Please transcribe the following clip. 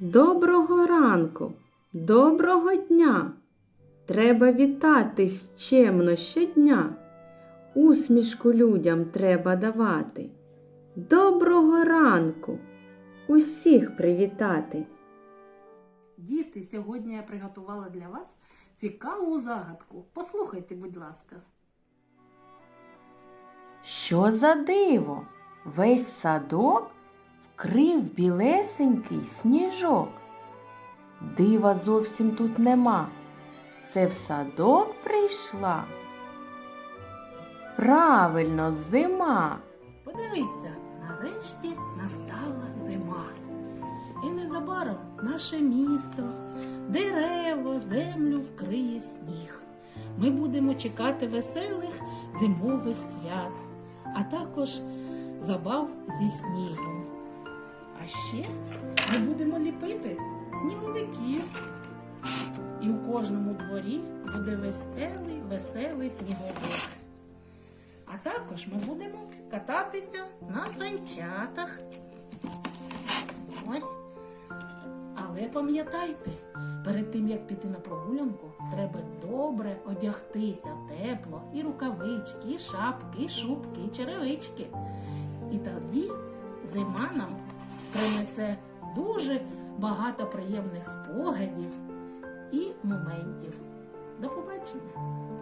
Доброго ранку, доброго дня. Треба вітатись чемно щодня. Усмішку людям треба давати. Доброго ранку. Усіх привітати. Діти, сьогодні я приготувала для вас цікаву загадку. Послухайте, будь ласка. Що за диво? Весь садок вкрив білесенький сніжок. Дива зовсім тут нема. Це в садок прийшла. Правильно, зима. Подивіться, нарешті настала зима. І незабаром наше місто, дерева, землю вкриє сніг. Ми будемо чекати веселих зимових свят, а також забав зі снігом. А ще ми будемо ліпити сніговиків. І у кожному дворі буде веселий, веселий сніговик. А також ми будемо кататися на санчатах. Ось. Але пам'ятайте, перед тим як піти на прогулянку, треба добре одягтися тепло, і рукавички, і шапки, і шубки, і черевички. І тоді зима нам принесе дуже багато приємних спогадів і моментів. До побачення!